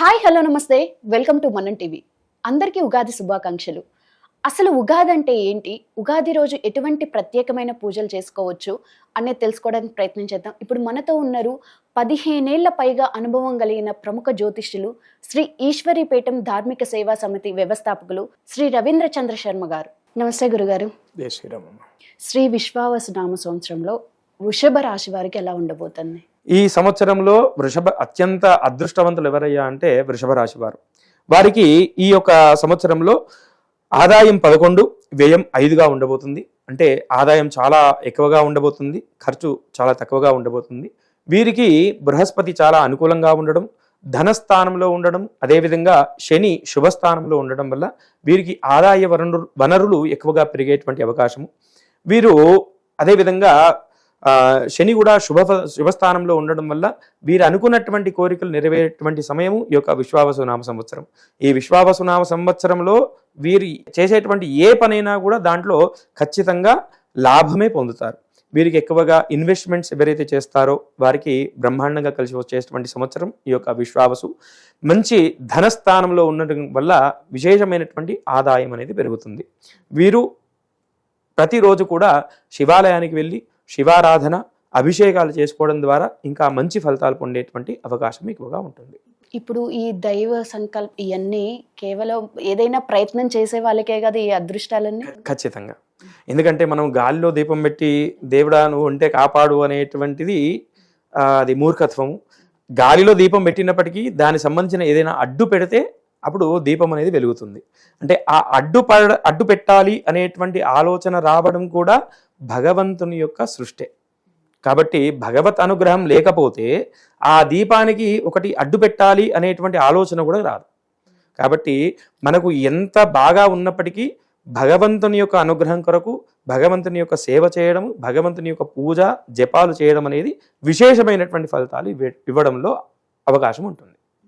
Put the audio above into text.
Hi hello నమస్తే. Welcome to Mannan TV. అందరికీ ఉగాది శుభాకాంక్షలు. అసలు ఉగాది అంటే ఏంటి? ఉగాది రోజు ఎటువంటి ప్రత్యేకమైన పూజలు చేసుకోవచ్చు అనేది తెలుసుకోవడానికి ప్రయత్నం చేద్దాం ఇప్పుడు మనతో ఉన్నారు పదిహేనేళ్ళ పైగా అనుభవం కలిగిన ప్రముఖ జ్యోతిష్యులు శ్రీ ఈశ్వరీపేటం ధార్మిక సేవా సమితి వ్యవస్థాపకులు శ్రీ రవీంద్ర చంద్ర శర్మ గారు. నమస్తే గురుగారు. శ్రీ విశ్వావసు నామ సంవత్సరంలో వృషభ రాశి వారికి ఎలా ఉండబోతుంది? ఈ సంవత్సరంలో వృషభ అత్యంత అదృష్టవంతులు ఎవరయ్యా అంటే వృషభ రాశి వారు వారికి ఈ యొక్క సంవత్సరంలో ఆదాయం పదకొండు వ్యయం ఐదుగా ఉండబోతుంది. అంటే ఆదాయం చాలా ఎక్కువగా ఉండబోతుంది ఖర్చు చాలా తక్కువగా ఉండబోతుంది. వీరికి బృహస్పతి చాలా అనుకూలంగా ఉండడం ధనస్థానంలో ఉండడం అదేవిధంగా శని శుభస్థానంలో ఉండడం వల్ల వీరికి ఆదాయ వనరు వనరులు ఎక్కువగా పెరిగేటువంటి అవకాశము. వీరు అదేవిధంగా శని కూడా శుభ శుభస్థానంలో ఉండడం వల్ల వీరు అనుకున్నటువంటి కోరికలు నెరవేరేటువంటి సమయము ఈ యొక్క విశ్వావసునామ సంవత్సరం. ఈ విశ్వావసునామ సంవత్సరంలో వీరు చేసేటువంటి ఏ పనైనా కూడా దాంట్లో ఖచ్చితంగా లాభమే పొందుతారు. వీరికి ఎక్కువగా ఇన్వెస్ట్మెంట్స్ ఎవరైతే చేస్తారో వారికి బ్రహ్మాండంగా కలిసి వచ్చేటువంటి సంవత్సరం ఈ యొక్క విశ్వావసు. మంచి ధనస్థానంలో ఉండడం వల్ల విశేషమైనటువంటి ఆదాయం అనేది పెరుగుతుంది. వీరు ప్రతిరోజు కూడా శివాలయానికి వెళ్ళి శివారాధన అభిషేకాలు చేసుకోవడం ద్వారా ఇంకా మంచి ఫలితాలు పొందేటువంటి అవకాశం ఎక్కువగా ఉంటుంది. ఇప్పుడు ఈ దైవ సంకల్ప ఇవన్నీ కేవలం ఏదైనా ప్రయత్నం చేసే వాళ్ళకే కదా ఈ అదృష్టాలన్నీ? ఖచ్చితంగా. ఎందుకంటే మనం గాలిలో దీపం పెట్టి దేవుడా నువ్వు ఉంటే కాపాడు అనేటువంటిది అది మూర్ఖత్వము. గాలిలో దీపం పెట్టినప్పటికీ దానికి సంబంధించిన ఏదైనా అడ్డు పెడితే అప్పుడు దీపం అనేది వెలుగుతుంది. అంటే ఆ అడ్డు పడ అడ్డు పెట్టాలి అనేటువంటి ఆలోచన రావడం కూడా భగవంతుని యొక్క సృష్టే. కాబట్టి భగవత్ అనుగ్రహం లేకపోతే ఆ దీపానికి ఒకటి అడ్డు పెట్టాలి అనేటువంటి ఆలోచన కూడా రాదు. కాబట్టి మనకు ఎంత బాగా ఉన్నప్పటికీ భగవంతుని యొక్క అనుగ్రహం కొరకు భగవంతుని యొక్క సేవ చేయడం భగవంతుని యొక్క పూజ జపాలు చేయడం అనేది విశేషమైనటువంటి ఫలితాలు ఇవ్వడంలో అవకాశం ఉంటుంది.